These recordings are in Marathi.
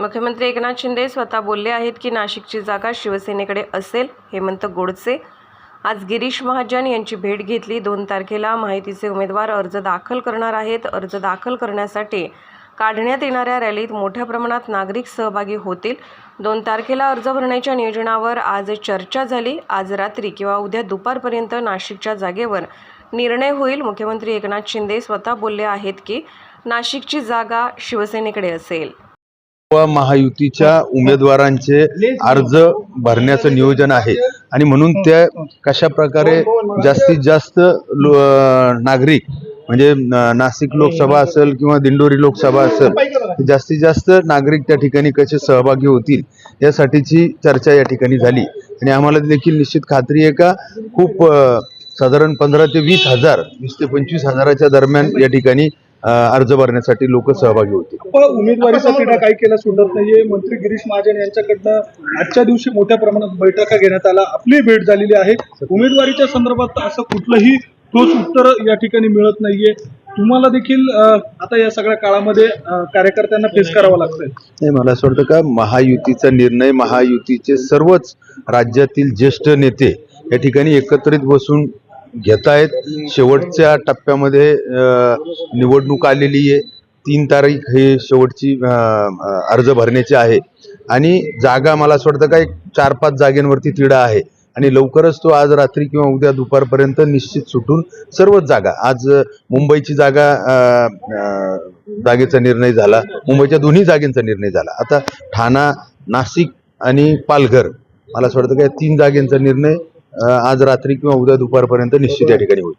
मुख्यमंत्री एकनाथ शिंदे स्वतः बोलले आहेत की नाशिकची जागा शिवसेनेकडे असेल हेमंत गोडसे. आज गिरीश महाजन यांची भेट घेतली. दोन तारखेला माहितीचे उमेदवार अर्ज दाखल करणार आहेत. अर्ज दाखल करण्यासाठी काढण्यात येणाऱ्या रॅलीत मोठ्या प्रमाणात नागरिक सहभागी होतील. दोन तारखेला अर्ज भरण्याच्या नियोजनावर आज चर्चा झाली. आज रात्री किंवा उद्या दुपारपर्यंत नाशिकच्या जागेवर निर्णय होईल. मुख्यमंत्री एकनाथ शिंदे स्वतः बोलले आहेत की नाशिकची जागा शिवसेनेकडे असेल. व महायुतीच्या उमेदवारांचे अर्ज भरण्याचं नियोजन आहे. आणि म्हणून त्या कशा प्रकारे जास्तीत जास्त लो नागरिक म्हणजे नाशिक लोकसभा असेल किंवा दिंडोरी लोकसभा असेल जास्तीत जास्त नागरिक त्या ठिकाणी कसे सहभागी होतील यासाठीची चर्चा या ठिकाणी झाली. आणि आम्हाला देखील निश्चित खात्री आहे का खूप साधारण पंधरा ते वीस हजार वीस ते पंचवीस हजाराच्या दरम्यान या ठिकाणी अर्ज भरण्यासाठी लोक सहभागी होतील पण उमेदवारीचा तिढा काही केला सुटत नाहीये. मंत्री गिरीश महाजन यांच्याकडनं आजच्या दिवशी मोठ्या प्रमाणात बैठका घेण्यात आला आपली भेट झालेली आहे. उमेदवारीच्या संदर्भात असं कुठलंही ठोस उत्तर या ठिकाणी मिळत नाहीये. तुम्हाला देखील आता या सगळ्या काळामध्ये कार्यकर्त्यांना फेस करावं लागतंय. नाही मला असं वाटतं का महायुतीचा निर्णय महायुतीचे सर्वच राज्यातील ज्येष्ठ नेते या ठिकाणी एकत्रित बसून घेत आहेत शेवटच्या टप्प्यामध्ये निवडणूक आलेली आहे. तीन तारीख हे शेवटची अर्ज भरण्याची आहे. आणि जागा मला असं वाटतं का चार पाच जागेंवरती तिढा आहे. आणि लवकरच तो आज रात्री किंवा उद्या दुपारपर्यंत निश्चित सुटून सर्वच जागा. आज मुंबईची जागा जागेचा निर्णय झाला. मुंबईच्या दोन्ही जागेंचा निर्णय झाला. आता ठाणा नाशिक आणि पालघर. मला असं वाटतं काय तीन जागेंचा निर्णय आज रात्री किंवा उद्या दुपारपर्यंत निश्चित या ठिकाणी होईल.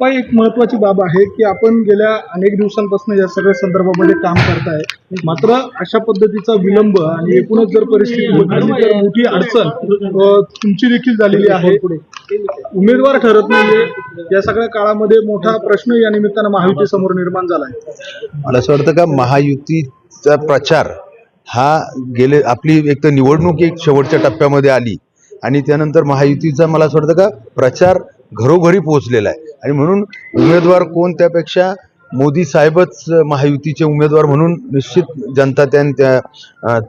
पण एक महत्वाची बाब आहे की आपण गेल्या अनेक दिवसांपासून या सगळ्या संदर्भामध्ये काम करताय. मात्र अशा पद्धतीचा विलंब आणि एकूणच जर परिस्थिती तर मोठी अडचण तुमची देखील झालेली आहे. उमेदवार ठरत नाहीये. या सगळ्या काळामध्ये मोठा प्रश्न या निमित्तानं महायुती समोर निर्माण झालाय. मला असं वाटतं का महायुतीचा प्रचार हा गेले आपली एक तर निवडणूक एक शेवटच्या टप्प्यामध्ये आली. आणि त्यानंतर महायुतीचा मला असं वाटतं का प्रचार घरोघरी पोहोचलेला आहे. आणि म्हणून उमेदवार कोण त्यापेक्षा मोदी साहेबच महायुतीचे उमेदवार म्हणून निश्चित जनता त्या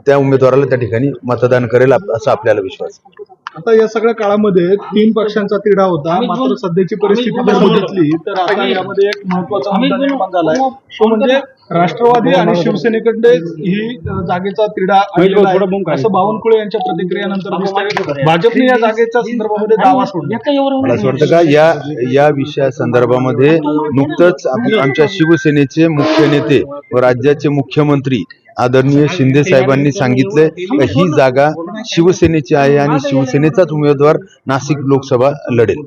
त्या उमेदवाराला त्या ठिकाणी मतदान करेल असा आपल्याला विश्वास आहे. आता या सगळ्या काळामध्ये तीन पक्षांचा तिढा होता मात्र सध्याची परिस्थिती जर बघितली तर आता यामध्ये एक महत्त्वाचा मुद्दा निर्माण झालाय तो म्हणजे राष्ट्रवादी आणि शिवसेनेकडे ही जागेचा तिढा. असं बावनकुळे यांच्या प्रतिक्रियेनंतर. भाजपने या जागेच्या संदर्भामध्ये दावा सोडला. मला असं वाटतं का या या विषया संदर्भामध्ये नुकतंच आमच्या शिवसेनेचे मुख्य नेते व राज्याचे मुख्यमंत्री आदरणीय शिंदे साहेबांनी सांगितलंय का ही जागा शिवसेनेची आहे आणि शिवसेनेचाच उमेदवार नाशिक लोकसभा लढेल.